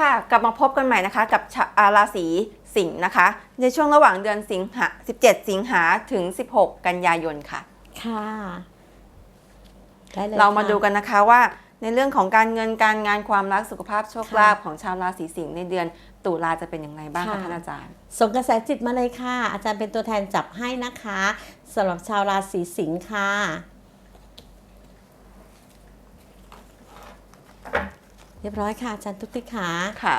ค่ะกลับมาพบกันใหม่นะคะกับชาอ่าราศีสิงห์นะคะ ในช่วงระหว่างเดือนสิงหา17 สิงหาถึง 16 กันยายนค่ะ ค่ะได้เลยเรามาค่ะดูกันนะคะว่าในเรื่องของการเงินการงานความรักสุขภาพโชคค่ะลาภของชาวราศีสิงห์ในเดือนตุลาจะเป็นอย่างไรบ้างคะค่ะท่านอาจารย์ ส่งกระแสจิตมาเลยค่ะ อาจารย์เป็นตัวแทนจับให้นะคะสำหรับชาวราศีสิงค์ค่ะ เรียบร้อยค่ะอาจารย์ทุกทิขาค่ะ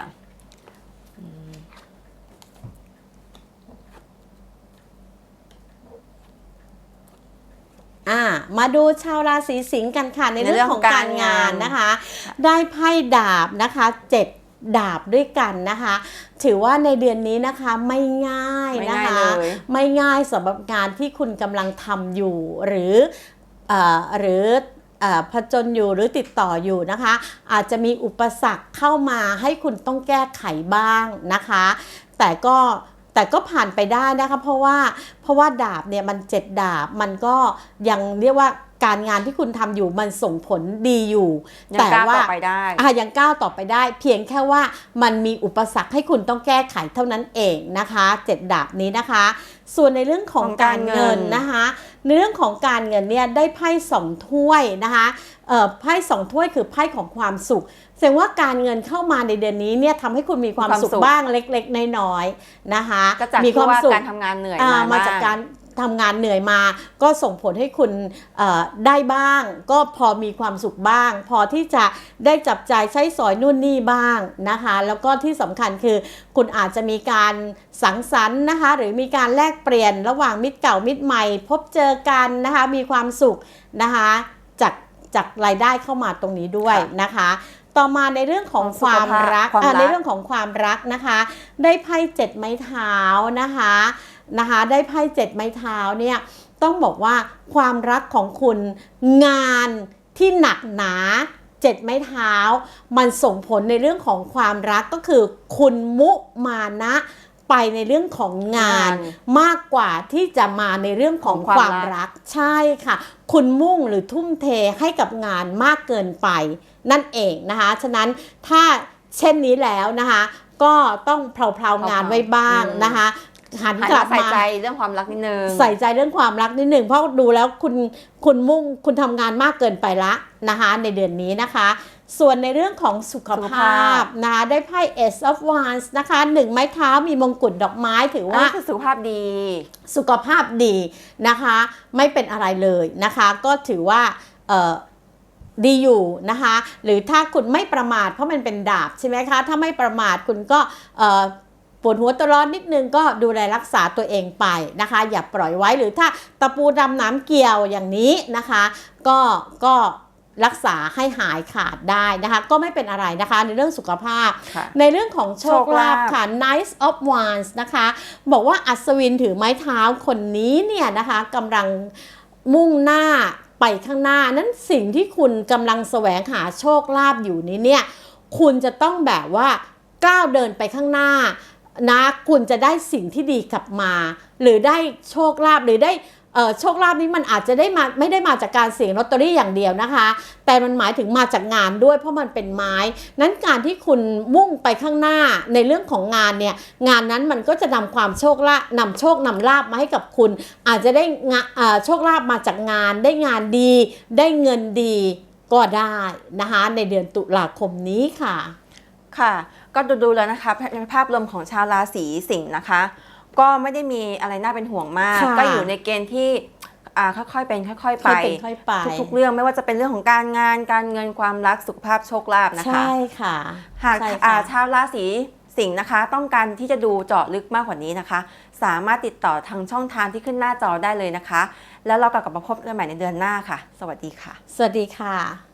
อ่ามาดูชาวราศีสิงห์กันค่ะ ในในเรื่เรื่อองงของการงานการงานนะคะ ได้ไพ่ดาบนะคะเจ็ดดาบด้วยกันนะคะ ถือว่าในเดือนนี้นะคะไม่ง่ายไม่นะง่ายคะเลยไม่ง่ายสำหรับงานที่คุณกำลังทำอยู่หรือเออหรือเออ ผจญอยู่หรือติดต่ออยู่นะคะ อาจจะมีอุปสรรคเข้ามาให้คุณต้องแก้ไขบ้างนะคะ แต่ก็แต่ก็ผ่านไปได้นะคะเพราะว่าเพราะว่าดาบเนี่ยมันเจ็ดดาบมันก็ยังเรียกว่า การงานที่คุณทำอยู่มันส่งผลดีอยู่ยังแต่ก้าวว่าต่อไปได้อะยังก้าวต่อไปได้ เพียงแค่ว่ามันมีอุปสรรคให้คุณต้องแก้ไขเท่านั้นเองนะคะเจ็ดดาบนี้นะคะ ส่วนในเรื่องของของกาการรเงิเงินนนะคะในเรื่องของการเงินเนี่ยได้ไพ่สองถ้วยนะคะเอ่อไพ่สองถ้วยคือไพ่ของความสุขแสดงว่าการเงินเข้ามาในเดือนนี้เนี่ยทำให้คุณมีความมีความสุขสุขบ้างเล็ก ๆ น้อยๆนะคะก็จากมีที่ความว่าสุขการทำงานเหนื่อยอ่ามามาจากการ ทำงานเหนื่อยมา ก็ส่งผลให้คุณเอ่อได้บ้าง ก็พอมีความสุขบ้าง พอที่จะได้จับจ่ายใช้สอยนู่นนี่บ้างนะคะ แล้วก็ที่สำคัญคือ คุณอาจจะมีการสังสรรค์นะคะ หรือมีการแลกเปลี่ยนระหว่างมิตรเก่ามิตรใหม่ พบเจอกันนะคะ มีความสุขนะคะจากจากรายได้เข้ามาตรงนี้ด้วยค่ะนะคะต่อมาในเรื่องของของคสุขวามภาพรักความอะรักในเรื่องของความรักนะคะ ได้ไพ่เจ็ดไม้เท้านะคะ นะคะได้ไพ่เจ็ดไม้เท้าเนี่ยต้องบอกว่าความรักของคุณงานที่หนักหนาเจ็ดไม้เท้า มันส่งผลในเรื่องของความรักก็คือคุณมุมานะไปในเรื่องของงานงานมากกว่าที่จะมาในเรื่องของของคความวามรักรักใช่ค่ะ คุณมุ่งหรือทุ่มเทให้กับงานมากเกินไป นั่นเองนะคะ ฉะนั้นถ้าเช่นนี้แล้วนะคะ ก็ต้องเพลาๆงานไว้บ้างอืมนะคะ หันหันกลัมาบใส่มาใจเรื่องความรักนิดนึงใส่ใจเรื่องความรักนิดหนึ่งเพราะดูแล้วคุณคุณมุ่งคุณทำงานมากเกินไปละนะคะในเดือนนี้นะคะ ส่วนในเรื่องของสุขสุขภาภาพพนะคะได้ไพ่ Ace of Wands นะคะหนึ่งไม้เท้ามีมงกุฎดอกไม้ถืออันว่านี้คือสุขภาพดี สุขภาพดีนะคะ ไม่เป็นอะไรเลยนะคะ ก็ถือว่าเอ่อดีอยู่นะคะ หรือถ้าคุณไม่ประมาทเพราะมันเป็นดาบใช่ไหมคะ ถ้าไม่ประมาทคุณก็เอ่อ ปวดหัวตัวร้อนนิดนึงก็ดูแลรักษาตัวเองไปนะคะ อย่าปล่อยไว้หรือถ้าตะปูดำน้ำเกี่ยวอย่างนี้นะคะ ก็ก็รักษาให้หายขาดได้นะคะ ก็ไม่เป็นอะไรนะคะในเรื่องสุขภาพค่ะในเรื่องของโชคลาภโชคลาภค่ะ Nice of Wands นะคะ บอกว่าอัศวินถือไม้เท้าคนนี้เนี่ยนะคะกำลังมุ่งหน้าไปข้างหน้า นั้นสิ่งที่คุณกำลังแสวงหาโชคลาภอยู่นี้เนี่ย คุณจะต้องแบบว่าก้าวเดินไปข้างหน้า นะคุณจะได้สิ่งที่ดีกลับมา หรือได้โชคลาภหรือได้โชคลาภนี้มันอาจจะได้มาไม่ได้มาจากการเสี่ยงลอตเตอรี่อย่างเดียวนะคะ แต่มันหมายถึงมาจากงานด้วยเพราะมันเป็นไม้ นั้นการที่คุณมุ่งไปข้างหน้าในเรื่องของงานเนี่ยงานนั้นมันก็จะนำความโชคลาภนำโชคนำลาบมาให้กับคุณ อาจจะได้โชคลาภมาจากงาน ได้งานดี ได้เงินดีก็ได้นะคะในเดือนตุลาคมนี้ค่ะค่ะ ก็ดูดูๆแล้วนะคะในภาพรวมของชาวราศีสิงห์นะคะ ก็ไม่ได้มีอะไรน่าเป็นห่วงมาก ค่ะก็อยู่ในเกณฑ์ที่อ่าค่อยๆเป็นค่อยๆไป ค่อยเป็นค่อยไป ทุกๆเรื่องไม่ว่าจะเป็นเรื่องของการงานการเงินความรักสุขภาพโชคลาภนะคะ ใช่ค่ะหากใช่ค่ะ อ่าชาวราศีสิงห์นะคะ ต้องการที่จะดูเจาะลึกมากกว่านี้นะคะ สามารถติดต่อทางช่องทางที่ขึ้นหน้าจอได้เลยนะคะ แล้วเรากลับมาพบกันใหม่ในเดือนหน้าค่ะ สวัสดีค่ะ สวัสดีค่ะ